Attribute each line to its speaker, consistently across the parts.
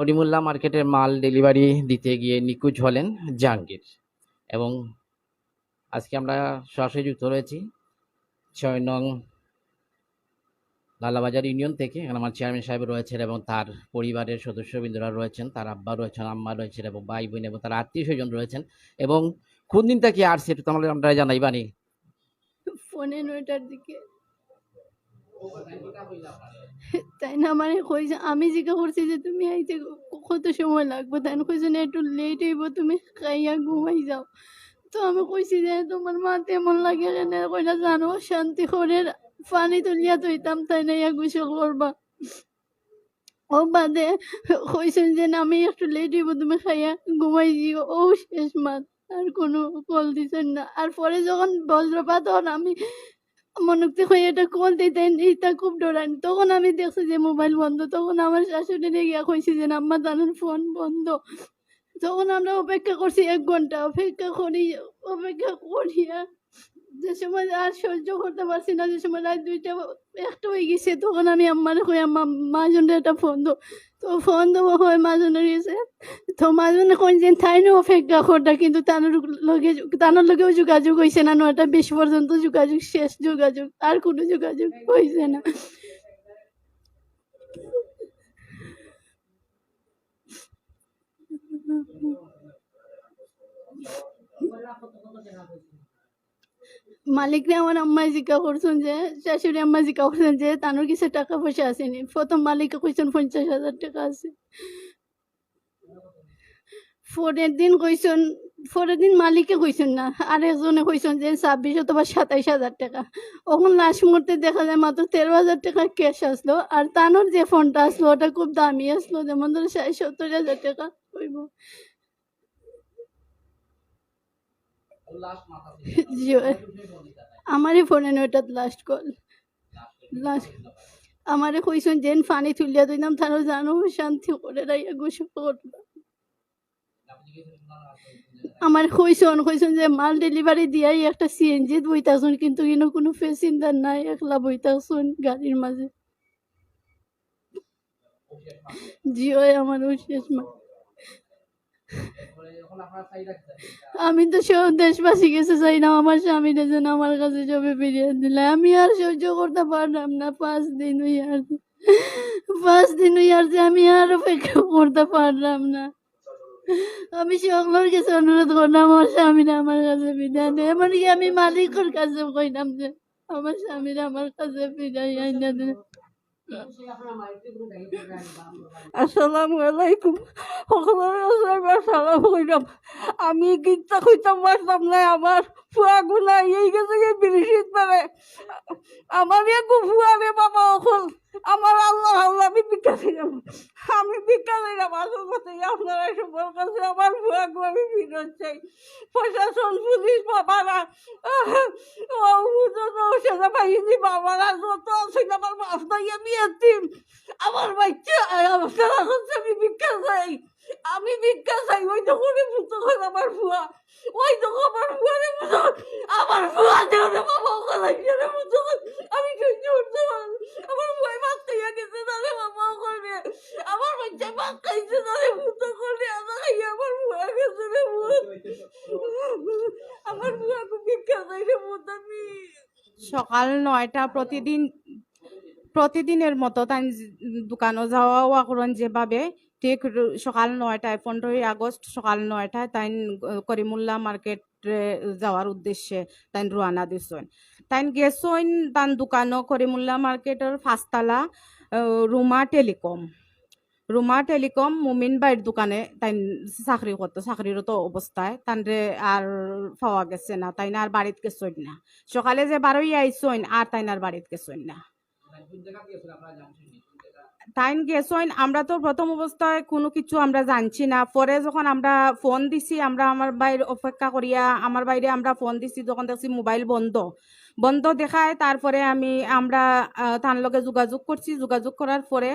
Speaker 1: করিমুল্লা মার্কেটের মাল ডেলিভারি দিতে গিয়ে নিখোঁজ হলেন জাহাঙ্গীর এবং আজকে আমরা সরাসরি যুক্ত রয়েছি ছয় নং লালাবাজার ইউনিয়ন থেকে। আমার চেয়ারম্যান সাহেব রয়েছেন এবং তার পরিবারের সদস্যবৃন্দরা রয়েছেন, তার আব্বা রয়েছেন, আম্মা রয়েছেন এবং ভাই বোন এবং তার আত্মীয় স্বজন রয়েছেন এবং কোন দিন থেকে আসছে একটু তাহলে আমরা জানাই জানাইবানি
Speaker 2: ফোনে নয়টার দিকে। তাই না? মানে কইছে, আমি জিজ্ঞা করছি যে, তুমি আইতে কত সময় লাগবে? তাই না? কইছে, না, একটু লেট হইব, তুমি খাইয়া ঘুমাই যাও। তো আমি কইছি যে, তোমার মা তেমন লাগে কেন? কইনা জানো, শান্তি করে পানি তুলিয়া তুইতাম তাই না, ইয়া গোসল করবা? ও বাদে কইছেন যে আমি একটু লেট হইব, তুমি খাইয়া ঘুমাই দিও। ও শেষ মাত, আর কোনো কল দিছেন না। আর পরে যখন বজ্রপাত হন আমি মনুক্তি হয়ে এটা কল দিতেন এটা খুব ডরান। তখন আমি দেখছি যে মোবাইল বন্ধ, তখন আমার শাশুড়ি গিয়া কইছি যে, আম্মা, জানেন ফোন বন্ধ। তখন আমরা অপেক্ষা করছি এক ঘণ্টা, অপেক্ষা করি, অপেক্ষা করিয়া যে সময় আর সহ্য করতে পারছি না যে সময় রাত দুইটা একটা হয়ে গেছে তখন আমি আম্মার কই আম্মা মাজনের একটা ফোন দো। তো ফোন দেবো হয় মাজনের গেছে তো মাজনে কোন দিন থাই না অপেক্ষা করটা কিন্তু তার লগে তার লগেও যোগাযোগ হয়েছে না নয়টা বিশ পর্যন্ত যোগাযোগ শেষ যোগাযোগ আর কোনো যোগাযোগ হয়েছে না। মালিকরে আমার আম্মা জিজ্ঞা করছেন যে, শাশুড়ি আম্মা জিজ্ঞা করছেন যে, তানোর কিছু টাকা পয়সা আসেনি। প্রথম মালিককে কইছেন পঞ্চাশ হাজার টাকা আছে। পরের দিন কইছেন, পরের দিন মালিককে কইছেন না আর একজনে কইছেন যে, ছাব্বিশ অথবা সাতাইশ হাজার টাকা। ওখান লাস্ট মুহূর্তে দেখা যায় মাত্র তেরো হাজার টাকা ক্যাশ আসলো, আর তানোর যে ফোনটা আসলো, ওটা খুব দামি আসলো, যেমন ধরো ষাট সত্তর হাজার টাকা হইব। জি আমারই ফোনে ওটা লাস্ট কল লাস্ট আমারে কইছেন যেন ফানি তুলিয়া দিলাম তারা জানো শান্তি করে রাইয়া গোসল করবা আমার কইসন কইসন যে মাল ডেলিভারি দিয়াই একটা সিএনজি বইতাছুন কিন্তু কিন্তু কোনো প্যাসেঞ্জার নাই একলা বইতাছুন গাড়ির মাঝে। জি ওই আমার শেষ মা আমি তো সব দেশবাসী গেছে চাই না, আমার স্বামী যেন আমার কাছে সবে ফিরিয়ে দিলে। আমি আর সহ্য করতে পারলাম না, পাঁচ দিন ওই আর পাঁচ দিন ওই আর আমি আর অপেক্ষা করতে পারলাম না। আমি সকলের কাছে অনুরোধ করলাম, আমার স্বামীরা আমার কাছে বিদায় দেয় এমনকি আমি মালিকের কাছে কইলাম যে, আমার স্বামীরা আমার কাছে বিদায় আইনা দেয়
Speaker 3: আসসালামু আলাইকুম। সকলের সালাম কইলাম আমি গীতা কইতাম পারতাম না আমার। ফুয়া গুনা এই গেছে বিরিশিত পারে আমার একু ফুয়া বাবা, অকল আমার আল্লাহ আল্লাহ আমি ভিক্ষা দিলাম আমি ভিক্ষা দিলাম আসল কথা আপনারা সবার কাছে আমার গু আমি ফিরত চাই। প্রশাসন, পুলিশ, বাবারা সেটা পাইছি বাবারা, যত আছে আমার মাফ নাই আমি এতিম আমার বাচ্চা সারা হচ্ছে আমি ভিক্ষা চাই। আমি ভিক্ষা চাই, ওই তো করে ভূত করে আমার ভুয়া। ওই তো আমার ভূত আমার ভুয়া দেওয়া বাবা ওখানে গেলে ভূত আমি সহ্য করতে পারব আমার ভয় ভাত খাইয়া গেছে তাহলে বাবা করবে আমার বাচ্চা ভাত খাইছে তাহলে ভূত করবে আমার খাইয়া আমার ফুয়া গেছে রে ভূত আমার ফুয়াকে ভিক্ষা চাই রে ভূত আমি
Speaker 4: সকাল নয়টা প্রতিদিন, প্রতিদিনের মতো তাই দোকানে যাওয়া ওয়া করেন যেভাবে। ঠিক সকাল নয়টায়, পনেরোই আগস্ট সকাল নয়টায় তাই করিমুল্লা মার্কেট যাওয়ার উদ্দেশ্যে তাই রোয়ানা দিছেন। তাই গেছেন তান দোকানও করিমুল্লা মার্কেটের ফাঁসতলা রুমা টেলিকম। রুমা টেলিকম মুমিন বাইর দোকানে তাই চাকরি করতো তো অবস্থায় তানরে আর পাওয়া গেছে না তাই না আর বাড়িত গেছেন না সকালে যে বারোই আইসইন আর তাইনার বাড়িত গেছেন না তাইন গেছেন আমরা তো প্রথম অবস্থায় কোনো কিছু আমরা জানছি না পরে যখন আমরা ফোন দিছি আমরা আমার বাইরে অপেক্ষা করিয়া আমার বাইরে আমরা ফোন দিছি যখন দেখছি মোবাইল বন্ধ বন্ধ দেখায়। তারপরে আমি, আমরা তার লগে যোগাযোগ করছি। যোগাযোগ করার পরে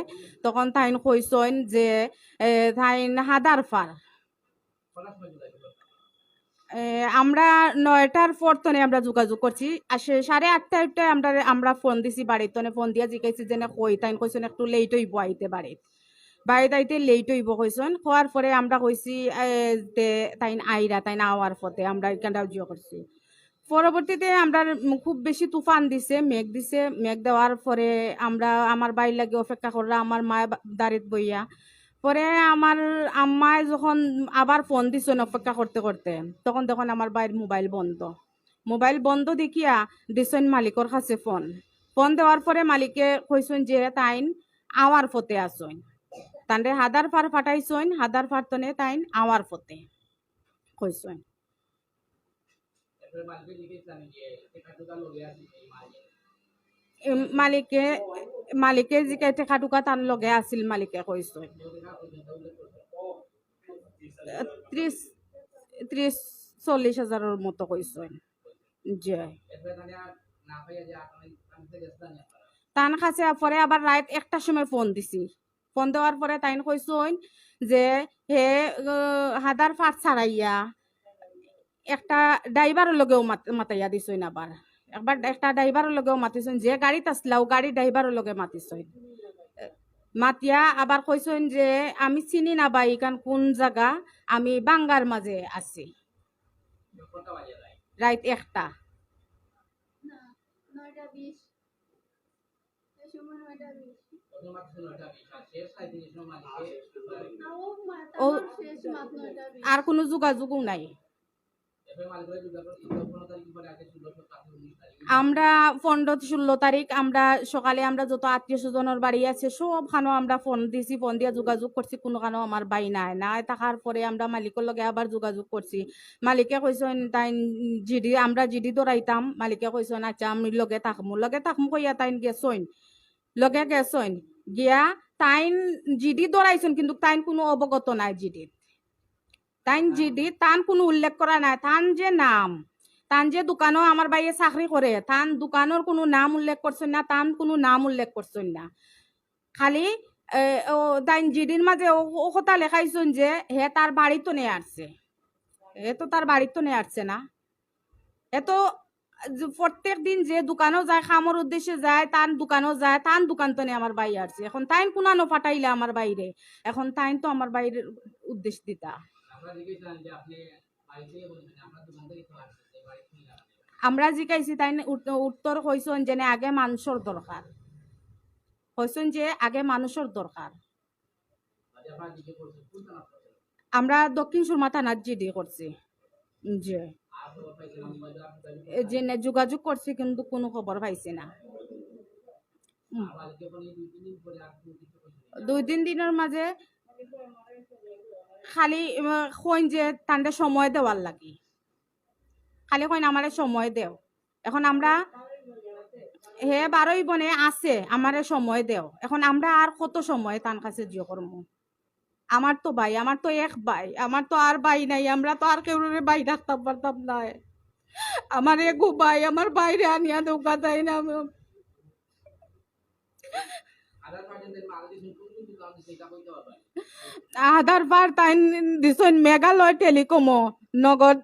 Speaker 4: তখন তাইন কইসইন যে তাইন হাদার ফার। আমরা নয়টার পর তনে আমরা যোগাযোগ করছি। সাড়ে আটটা আটটায় আমরা আমরা ফোন দিছি বাড়ির তনে। ফোন দিয়া জিজ্ঞাসি যে কই? তাইন কইছেন একটু লেট হইব আইতে বাড়িত। বাইরে তাইতে লেট হইব কইসন হওয়ার পরে আমরা কইছি তাইন আইরা, তাইন আওয়ার পথে আমরা এখানটা জিও করছি। পরবর্তীতে আমরা খুব বেশি তুফান দিছে মেঘ দিছে। মেঘ দেওয়ার পরে আমরা আমার বাড়ির লাগে অপেক্ষা করলাম আমার মায় দাঁড়িত বইয়া। পরে আমার আম্মায় যখন আবার ফোন দিছেন অপেক্ষা করতে করতে তখন তখন আমার বাইর মোবাইল বন্ধ। মোবাইল বন্ধ দেখিয়া দিছেন মালিকর কাছে ফোন ফোন দেওয়ার পরে মালিকে কইছেন যে তাইন আওয়ার ফতে আসইন। তানরে হাদার ফার ফাটাইছইন হাদার ফার তনে তাইন আওয়ার ফতে কইছইন এম, মালিকে মালিকে জিকে টেকা টুকা তার লগে আছিল মালিকে কইছইন ত্রিশ ত্রিশ চল্লিশ হাজারের মতো যে তান কাছে পরে আবার রাত একটার সময় ফোন দিছি। ফোন দেওয়ার পরে তাইন কইসইন যে হে হাদার ফাট ছাড়াইয়া একটা ড্রাইভারের লগেও মাত- মাতাইয়া দিছইন আবার। একবার একটা ড্রাইভারের লগেও মাতিছইন, যে গাড়িত আসলাও গাড়ি ড্রাইভারের লগে মাতিছইন। মাতিয়া আবার কইসইন যে, আমি চিনি না কারণ কোন জায়গা আমি বাঙ্গার মাঝে আছি। রাইত একটা। আর কোনো যোগাযোগও নাই। আমরা পনেরো ষোলো তারিখ। আমরা সকালে আমরা যত আত্মীয় স্বজনের বাড়ি আছে সব খানো আমরা ফোন দিছি, ফোন দিয়ে যোগাযোগ করছি কোনো খানো আমার বাই নাই। নাই থাকার পরে আমরা মালিকের লগে আবার যোগাযোগ করছি। মালিকে কইছেন তাই জিডি, আমরা জিডি দৌড়াইতাম মালিকে কইছেন আচ্ছা আমি লগে থাকমু। লগে থাকমু কইয়া, তাইন গেছইন। লগে গেছইন। গিয়া তাইন জিডি দৌড়াইছেন কিন্তু তাইন কোনো অবগত নাই জিডির তাইন জিডি তান কোনো উল্লেখ করা নাই। তান যে নাম তান যে দোকানও আমার বাইয়ে চাকরি করে তান দোকানের কোনো নাম উল্লেখ করছেন না তান কোনো নাম উল্লেখ করছেন না। খালি তাইন জিডির মাঝে ও কথা লেখাইছেন যে হে তার বাড়িতে নিয়ে আসছে হে তো তার বাড়িতে নিয়ে আসছে না। এ তো প্রত্যেক দিন যে দোকানও যায় খামর উদ্দেশ্যে যায় তার দোকানও যায় তার দোকান তো নিয়ে আমার বাই আসছে এখন তাইন কোনানো ফাটাইলে আমার বাইরে এখন তাইন তো আমার বাইরের উদ্দেশ্য দিতা। আমরা জিকাইছি তাই উত্তর কইসন যে আগে মানুষের দরকার। কইসন যে আগে মানুষের দরকার। আমরা দক্ষিণ সুরমা থানার জিডি করছি। যে যে যোগাযোগ করছি কিন্তু কোনো খবর পাইছি না। দুই তিন দিনের মাঝে খালি কইন যে তান্ডে সময় দেওয়ার লাগি। খালি কইন আমারে সময় দেও। এখন আমরা, হে বারোই বনে আছে, আমারে সময় দেও। এখন আমরা আর কত সময় তার কাছে জিও করব আমার তো ভাই, আমার তো এক ভাই, আমার তো আর ভাই নাই, আমরা তো আর কেউ ভাই রাখতাম পারতাম না। আমার এক ভাই, আমার বাইরে আনিয়া দৌকা তাই না। আধার কার্ড তাই দিছেন মেঘালয় টেলিকমও নগদ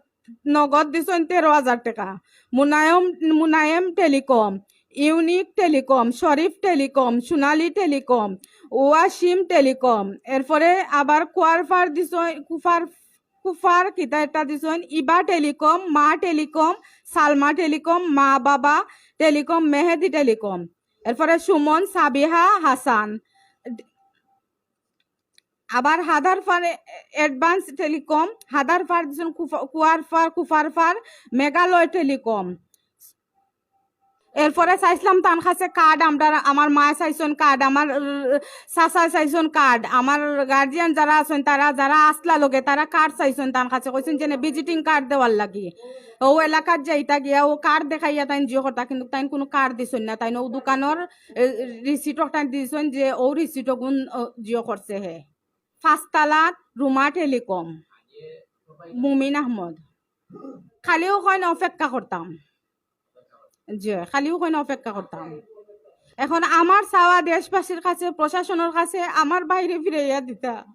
Speaker 4: নগদ দিছেন তেরো হাজার টাকা। Munayem, Munayem telecom, unique telecom Sharif telecom Sonali telecom, Wasim telecom. এরপরে আবার কুয়ারফার দিছেন কুফার কুফার কিতা একটা দিছেন ইবা টেলিকম, মা টেলিকম, সালমা টেলিকম, মা বাবা টেলিকম, মেহেদি টেলিকম। এরপরে সুমন, সাবিহা, হাসান। আবার হাদার ফার অ্যাডভান্স টেলিকম, হাদার ফার দিছেন কুয়ার ফার, কুফার ফার, মেঘালয় টেলিকম। এরপরে চাইছিলাম তার কাছে কার্ড, আমরা আমার মা চাইছেন কার্ড, আমার চাচা চাইছেন কার্ড, আমার গার্জিয়ান যারা আছেন তারা, যারা আসলা লগে, তারা কার্ড চাইছেন তার কাছে কইছেন যে ভিজিটিং কার্ড দেওয়ার লাগি। ও এলাকার যাইতা গিয়া ও কার্ড দেখাইয়া তাই জিও কথা কিন্তু তাই কোনো কার্ড দিছেন না। তাই ও দোকানের রিসিট তাই দিছেন যে ও রিসিট গুণ জিও করছে হে। ফাস্তালাত রুমা, টেলিকম। মুমিন আহমদ। খালিও হয় অপেক্ষা করতাম। যে, খালিও হয় অপেক্ষা করতাম। এখন আমার চাওয়া দেশবাসীর কাছে, প্রশাসনের কাছে, আমার বাইরে ফিরাইয়া দিতা।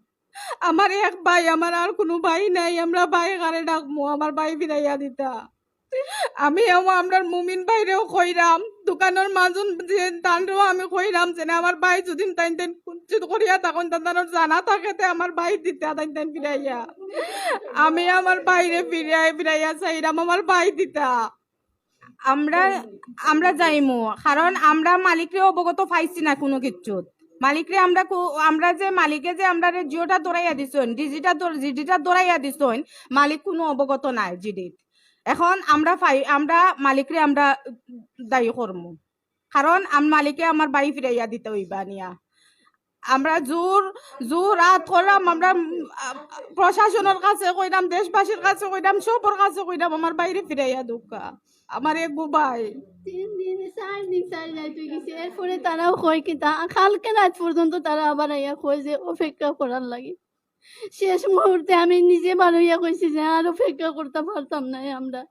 Speaker 4: আমার এক ভাই, আমার আর কোনো ভাই নাই, আমরা ভাই কারে ডাকবো আমার ভাই ফিরাইয়া দিতা। আমি এও আমরার মুমিন বাইরেও কইরাম। দোকানের মাজুন যে তানরেও আমি কইরাম যে আমার ভাই যদি তাই তাই কুঞ্চিত করিয়া তখন তাদের জানা থাকে তে আমার ভাই দিতে তাই তাই ফিরাইয়া। আমি আমার বাইরে ফিরাই ফিরাইয়া চাইরাম, আমার ভাই দিতা। আমরা আমরা যাইমু, কারণ আমরা মালিকরে অবগত পাইছি না কোনো কিচ্ছুত। মালিকরে আমরা আমরা যে মালিকে যে আমরা জিওটা দৌড়াইয়া দিছন, ডিজিটা জিডিটা দৌড়াইয়া দিছন, মালিক কোনো অবগত নাই, জিডিত। এখন আমরা আমরা মালিকরে আমরা দায়ী করমু। কারণ আম মালিকে আমার বাড়ি ফিরাইয়া দিতে হইবা নিয়া। আমরা জোর জোর রাত করলাম, আমরা প্রশাসনের কাছে কইলাম দেশবাসীর কাছে কইলাম সবর কাছে কইলাম আমার বাইরে ফিরাইয়া দুঃখা আমার এক
Speaker 2: গেছে। এরপরে তারাও কয় কি, তা কালকে রাত পর্যন্ত তারা আবার আইয়া কয় যে, অপেক্ষা করার লাগে। শেষ মুহূর্তে আমি নিজে বার হইয়া কইছি যে আর অপেক্ষা করতে পারতাম না আমরা।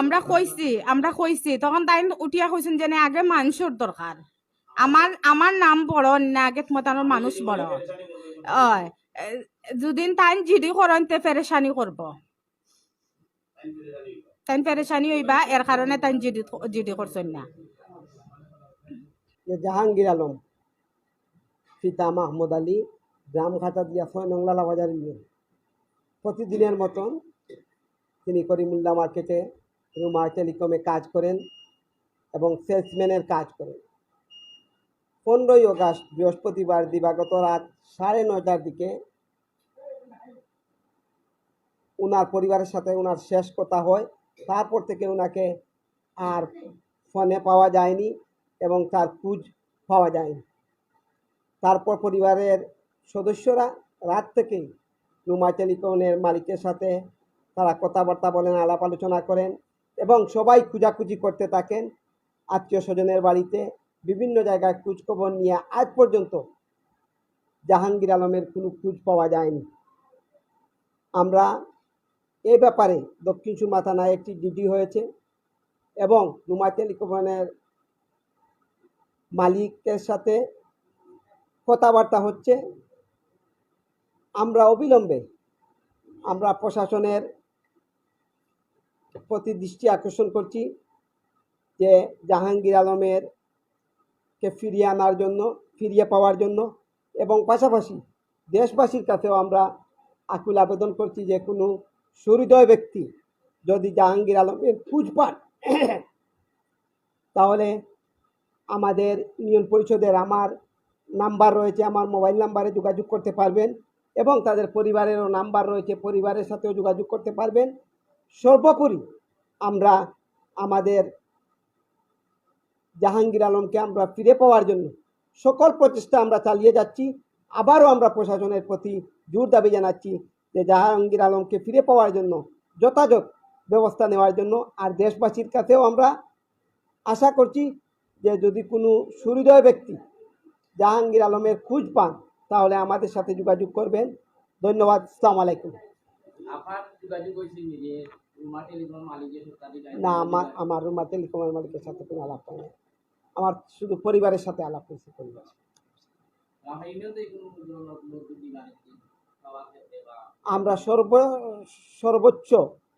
Speaker 4: আমরা কইছি আমরা কইছি। তখন তাই উঠিয়া কইছেন যে আগে মানুষের দরকার। আমার আমার নাম বড়, না আগে মতানোর মানুষ বড়। ওই যদিন তাই জিডি করেন তে পেরেশানি করব। তাই পেরেশানি হইবা, এর কারণে তাই জিডি জিডি করছেন না।
Speaker 5: জাহাঙ্গীর আলম, পিতা মাহমুদ আলী, গ্রাম খাতা দিয়া ছয় নংলালা বাজার প্রতিদিনের মতন তিনি করিমুল্লা মার্কেটে রুমা টেলিকমে কাজ করেন এবং সেলসম্যানের কাজ করেন। পনেরোই আগস্ট বৃহস্পতিবার দিবাগত রাত সাড়ে নয়টার দিকে ওনার পরিবারের সাথে ওনার শেষ কথা হয়। তারপর থেকে ওনাকে আর ফোনে পাওয়া যায়নি। এবং তার খোঁজ পাওয়া যায়নি। তারপর পরিবারের সদস্যরা রাত থেকেই রুমা টেলিকমের মালিকের সাথে তারা কথাবার্তা বলেন, আলাপ আলোচনা করেন এবং সবাই খুঁজাখুঁজি করতে থাকেন। আত্মীয় স্বজনের বাড়িতে বিভিন্ন জায়গায় খোঁজখবর নিয়ে আজ পর্যন্ত জাহাঙ্গীর আলমের কোনো খোঁজ পাওয়া যায়নি। আমরা এ ব্যাপারে দক্ষিণ সুরমা থানায় একটি ডিডি হয়েছে এবং রুমা টেলিকমের মালিকের সাথে কথাবার্তা হচ্ছে। আমরা অবিলম্বে, আমরা প্রশাসনের প্রতি দৃষ্টি আকর্ষণ করছি যে জাহাঙ্গীর আলমের কে ফিরিয়ে আনার জন্য, ফিরিয়ে পাওয়ার জন্য এবং পাশাপাশি দেশবাসীর কাছেও আমরা আকুল আবেদন করছি যে কোনো সুহৃদয় ব্যক্তি যদি জাহাঙ্গীর আলমের খোঁজ পান তাহলে আমাদের ইউনিয়ন পরিষদের আমার নাম্বার রয়েছে, আমার মোবাইল নাম্বারে যোগাযোগ করতে পারবেন এবং তাদের পরিবারেরও নাম্বার রয়েছে, পরিবারের সাথেও যোগাযোগ করতে পারবেন। সর্বোপরি আমরা আমাদের জাহাঙ্গীর আলমকে আমরা ফিরে পাওয়ার জন্য সকল প্রচেষ্টা আমরা চালিয়ে যাচ্ছি। আবারও আমরা প্রশাসনের প্রতি জোর দাবি জানাচ্ছি যে জাহাঙ্গীর আলমকে ফিরে পাওয়ার জন্য যথাযথ ব্যবস্থা নেওয়ার জন্য আর দেশবাসীর কাছেও আমরা আশা করছি যে যদি কোনো সুহৃদয় ব্যক্তি জাহাঙ্গীর আলমের খোঁজ পান তাহলে আমাদের সাথে যোগাযোগ করবেন। ধন্যবাদ সালাম আলাইকুম। না আমার আমার রুমা টেলিকমের মালিকের সাথে কোনো আলাপ হয় না আমার শুধু পরিবারের সাথে আলাপ হয়েছে পরিবার
Speaker 1: আমার
Speaker 5: সর্ব সর্বোচ্চ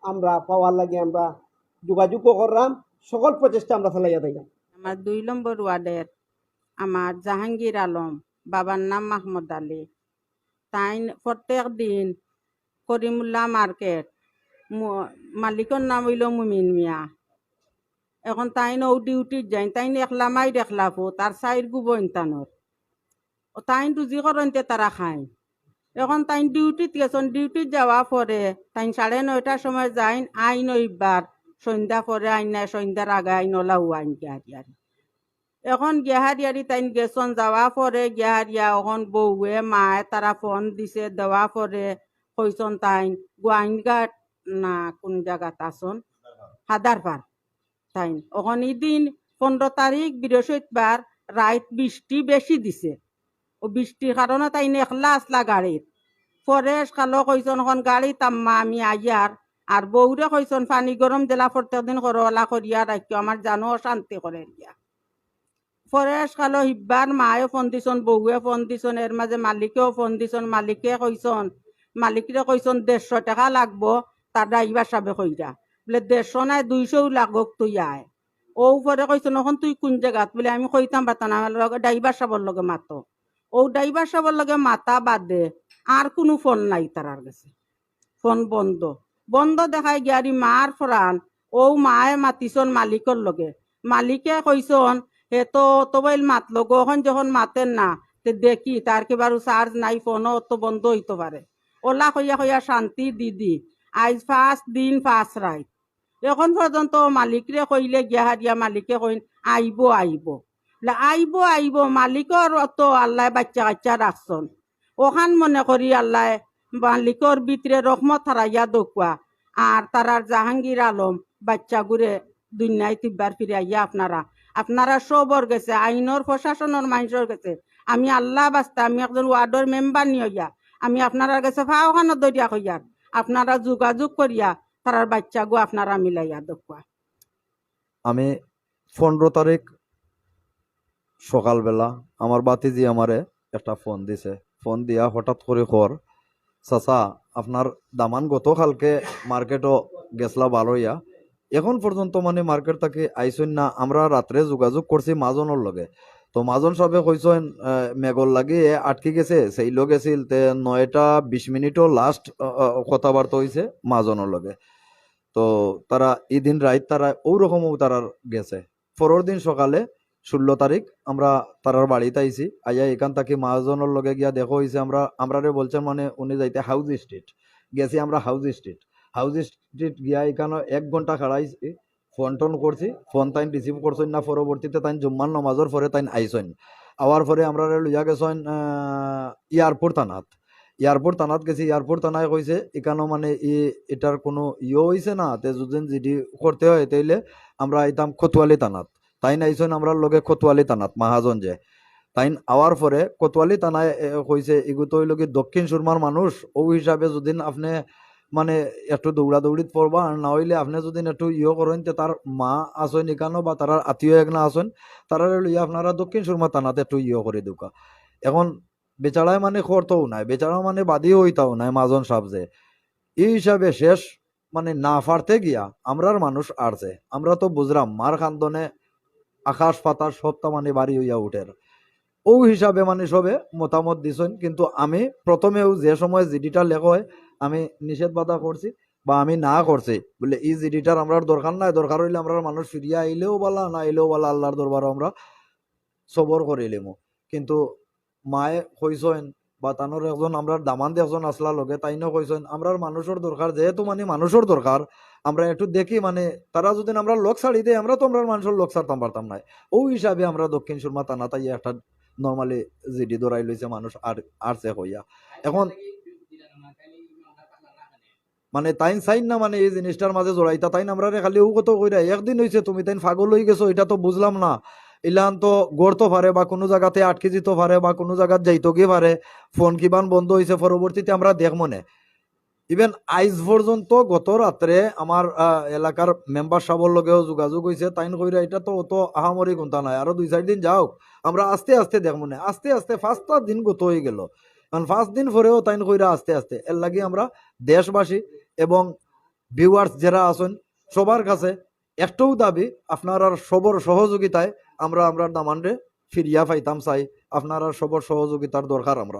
Speaker 5: আমরা পাওয়ার লাগে আমরা যোগাযোগও করলাম সকল প্রচেষ্টা আমরা চালাইয়া দিলাম।
Speaker 4: আমার দুই নম্বর ওয়ার্ডের আমার জাহাঙ্গীর আলম, বাবার নাম মাহমুদ আলী। তাই প্রত্যেক দিন করিমুল্লা মার্কেট মালিকের নাম হইল মুমিন মিয়া। এখন তাই নৌ ডিউটিত যাই তাই একলা মাই দেখলা ফো তার চাইর গুবইন তানোর তাই রুজি করতে তারা খায় এখন তাই ডিউটিত গেছেন, ডিউটিত যাওয়া পরে তাই সাড়ে নয়টার সময় যাই আইন ওইবার সন্ধ্যা পরে আইন নাই, সন্ধ্যার আগে আইন ওলাও আইন গিয়ারিয়ারি এখন গিয়াহারিয়ারি তাই গেছন, যাওয়া পরে গিয়াহারিয়া এখন বউয়ে, মায়ে তারা ফোন দিছে, দেওয়া পরে কইসন তাই গোয়াইনঘাট না কোন জায়গাত আসন হাদারপার তাই এখন দিন পনেরো তারিখ বৃহস্পতিবার রাত বৃষ্টি বেশি দিছে। ও বৃষ্টির কারণে তাই একলা আসলা গাড়িত পরে কালো কইসন এখন গাড়ি তাম্মা আমি আইয়ার আর বউরে কইসন পানি গরম দিলা প্রত্যেক দিন করলা করিয়া রাখিও আমার জানো শান্তি করে দিয়া
Speaker 6: ফরেশ কালো হিব্বার মায়ে ফোন দিছন বউয়ে ফোন দিছন এর মাঝে মালিকেও ফোন দিছন, মালিকে কইছন মালিকরে কইছন, দেড়শো টাকা লাগবো তার ড্রাইভার সাবে কইরা। বলে, দেড়শো নাই দুইশোও লাগক তুই আয়। ও পরে কইছন এখন তুই কোন জায়গাত বলে, আমি কইতাম পারতাম না ড্রাইভার সাবর লগে মাতো ও ড্রাইভার সাবর লগে মাতা বাদে আর কোনো ফোন নাই তারার কাছে। ফোন বন্ধ। বন্ধ দেখাই গিয়ারি মার ফরান ও মায়ে মাতিছন মালিকর লগে। মালিকে কইছন হে তো তবাইল মাতলো গখন যখন মাতেন না, তে দেখি তার কিবারও চার্জ নাই ফোনও তো বন্ধ হইতে পারে ওলা কইয়া কইয়া শান্তি দিদি আজ ফার্স্ট দিন ফার্স্ট রাইট এখন পর্যন্ত মালিকরে কইলে গিয়া হারিয়া মালিকে কইন আইব আইব আইব আইব মালিকর তো আল্লাহ বাচ্চা কাচ্চা রাখছন ওখান মনে করি আল্লাহ মালিকর ভিতরে রহমত হারাইয়া দকুয়া আর তারার জাহাঙ্গীর আলম বাচ্চা ঘুরে দুনিয়ায় তিব্বার ফিরে আইয়া আপনারা। আপনারা সবর গেছে, আইনর প্রশাসনের মানুষের গেছে। আমি আল্লাহ বাস্তা, আমি একজন ওয়ার্ডের মেম্বার নিয়ে। আমি আপনারা গেছে ফাওখানো দরিয়া হইয়ার আপনারা যোগাযোগ করিয়া তারার বাচ্চা গো আপনারা মিলাইয়া দেখুয়া
Speaker 7: আমি পনেরো তারিখ সকালবেলা আমার বাতিজি আমারে একটা ফোন দিছে। ফোন দিয়া হঠাৎ করে কর চাচা, আপনার দামান গতকালকে মার্কেটও গেছলা ভালোইয়া। এখন পর্যন্ত মানে মার্কেট থেকে আইসইন না, আমরা রাত্রে যোগাযোগ করছি মাজনের লগে। তো মাজন সাহেবে মেঘর লাগি আটকে গেছে, সেই লোক গেছিল তে নয়টা বিশ মিনিটও লাস্ট কথাবার্তা হয়েছে মাজনের লগে। তো তারা এই দিন রাইত তারা ওরকমও তারার গেছে। পরের দিন সকালে ষোলো তারিখ আমরা তারার বাড়িতে আইছি। আইয়া এখান থেকে মহাজনের লগে গিয়া দেখো হয়েছে আমরা, আমরারে বলছেন মানে উনি যাইতে হাউস স্ট্রিট গেছি আমরা হাউস স্ট্রিট হাউস স্ট্রিট গিয়া এখানে এক ঘণ্টা খাড়াইছি ফোন টোন করছি ফোন তাইন রিসিভ করছেন না, পরবর্তীতে তাইন জুম্মান নমাজের পরে তাইন আইসেন আওয়ার পরে আমরা লইয়া গেছেন এয়ারপোর্ট থানাত। এয়ারপোর্ট থানাত গেছি এয়ারপোর্ট থানায় কইছে এখানেও মানে ই, এটার কোনো ইয়ে হইছে না, তে যদি জিডি করতে হয় তাইলে আমরা আইতাম খতুয়ালি থানাত। তাইন আইসেন আমরা লগে খতুয়ালি থানাত, মাহাজন যে। তাইন আওয়ার পরে কোতোয়ালি থানায় কইছে এগুতো হইল দক্ষিণ সুরমার মানুষ ও হিসাবে যদি আপনি মানে একটু দৌড়া দৌড়িত পড়বা আর না হইলে আপনি যদি একটু ইয়ে করেন তে তার মা আসেন এখানো বা তার আত্মীয় একনা আসেন তারা লইয়া আপনারা দক্ষিণ সুরমা থানাতে একটু ইয়ে করে দুকা এখন বেচারায় মানে করতেও নাই বেচারা মানে বাদী হইতাও নাই মাজন সাহেব যে। এই হিসাবে শেষ মানে না ফারতে গিয়া আমরার মানুষ আরছে আমরা তো বুঝলাম মার খান্দনে আকাশ পাতার সবটা মানে বাড়ি হইয়া উঠের ও হিসাবে মানে সবে মতামত দিছেন, কিন্তু আমি প্রথমেও যে সময় জিডিটা লেখ হয়, আমি নিষেধ বাধা করছি বা আমি না করছি। বলে, এই জিডিটার আমরা দরকার নাই, দরকার হইলে আমরা মানুষ ফিরিয়া আইলেও বলা, না আইলেও বলা, আল্লাহর দরবারও আমরা সবর করিলিমু কিন্তু মায়ে কইসেন বা তানোর একজন আমরা দামান একজন আসলা লগে তাইনও কইসেন আমরার মানুষের দরকার, যেহেতু মানে মানুষের দরকার আমরা একটু দেখি মানে তারা যদি আমরা লোক ছাড়ি দেয় আমরা তো আমরা মানুষের লোক ছাড়তাম, পারতাম না। ও হিসাবে আমরা দক্ষিণ সুরমা টানা তাই একটা নর্মালি জিডি দৌড়াই লইছে মানুষ, আর আরছে হইয়া। এখন মানে তাইন চাইন না মানে এই জিনিসটার মাঝে জড়াইতা তাইন, আমরা খালি ও কত কইরা, একদিন হইছে তুমি তাইন ফাগল হয়ে গেছো, এটা তো বুঝলাম না। ইলান তো গড়তো পারে বা কোনো জায়গাতে আটকে যেতে পারে বা কোনো জায়গাত যাইতো গিয়ে পারে, ফোন কিবান বন্ধ হয়েছে পরবর্তীতে আমরা দেখব না। ইভেন আইজ পর্যন্ত গত রাত্রে আমার এলাকার মেম্বার সাবর লগেও যোগাযোগ হয়েছে তাইন কইরা, এটা তো অত আহামরি গুন্তা নাই আরও দুই চার দিন যাও আমরা আস্তে আস্তে দেখব না আস্তে আস্তে পাঁচটা দিন গত হয়ে গেল। কারণ পাঁচ দিন পরেও তাইন কইরা, আস্তে আস্তে এর লাগি আমরা দেশবাসী এবং ভিউয়ার্স যারা আছেন, সবার কাছে একটাও দাবি, আপনার সবর সহযোগিতায় আমরা আমরা দামান্ডে ফিরিয়া পাইতাম চাই, আপনার সবর সহযোগিতার দরকার আমরা